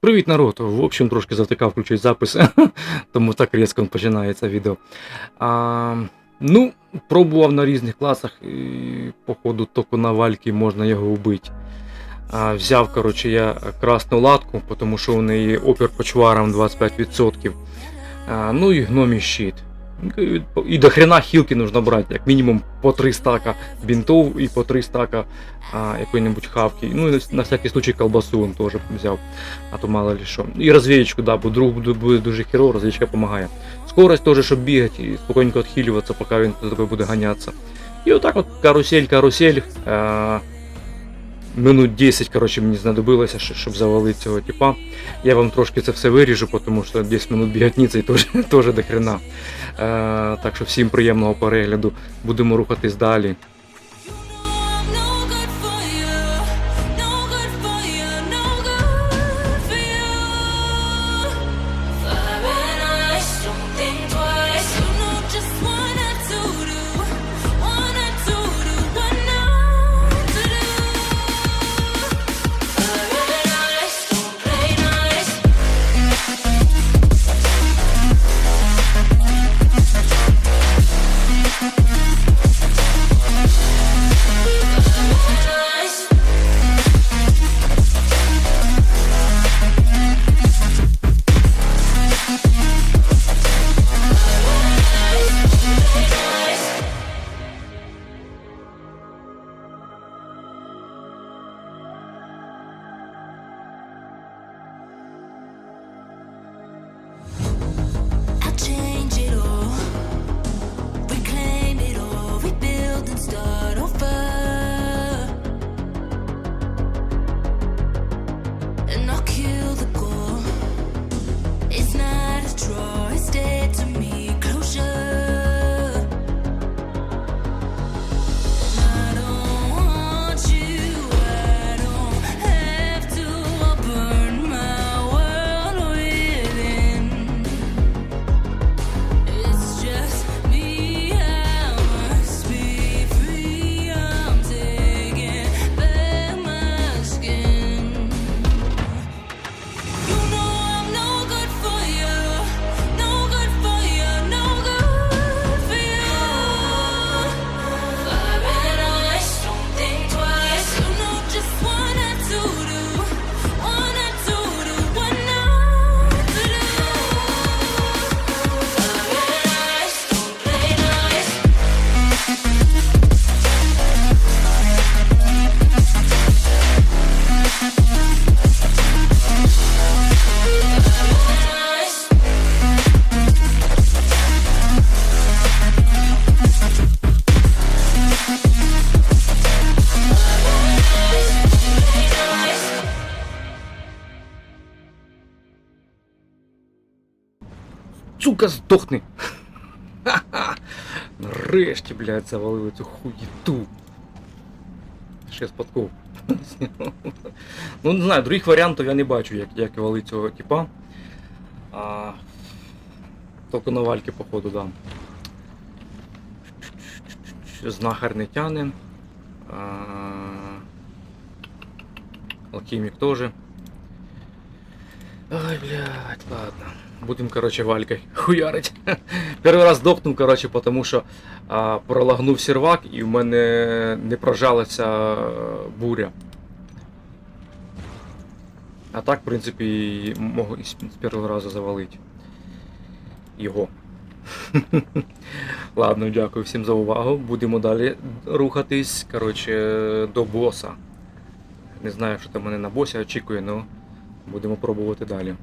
Привіт, народ! В общем, трошки завтикав включити запис, тому так різко починається відео. А, ну, пробував на різних класах, і походу тільки на вальки можна його вбити. А, взяв, коротше, я красну латку, тому що у неї опір по чварам 25%. А, ну і гномі щит. І до хрена хілки нужно брати, як мінімум по 3 стака бінтов і по 3 стака а, якої-небудь хавки. Ну і на, всякий случай колбасу он теж взяв, а то мало ли що. І розвієчку, да, бо друг буде, дуже херово, розвієчка допомагає. Скорость теж, щоб бігати і спокійненько відхилюватися, поки він за тобою буде ганятися. І отак от карусель, карусель. А, минут 10, коротше, мені знадобилося, щоб завалити цього типа. Я вам трошки це все виріжу, тому що 10 минут бігатниці теж, теж до хрена. Е, так що всім приємного перегляду. Будемо рухатись далі. Сука, здохни! Ха-ха! Нарешті, блядь, завалили цю хуєту. Ще спадков. ну, не знаю, других варіантів я не бачу, як, як валити цього типа. А, тільки на вальки, походу, да. Знахар не тяне. А, алхімік теж. Ой, блядь, ладно. Будем, короче, валькой хуярить. Перший раз дохнув, короче, потому що а, пролагнув сервак і в мене не прожалася буря. А так, в принципі, можу і з першого разу завалити. Його. Ладно, дякую всім за увагу. Будемо далі рухатись, короче, до боса. Не знаю, що там мене на босі очікує, але будемо пробувати далі.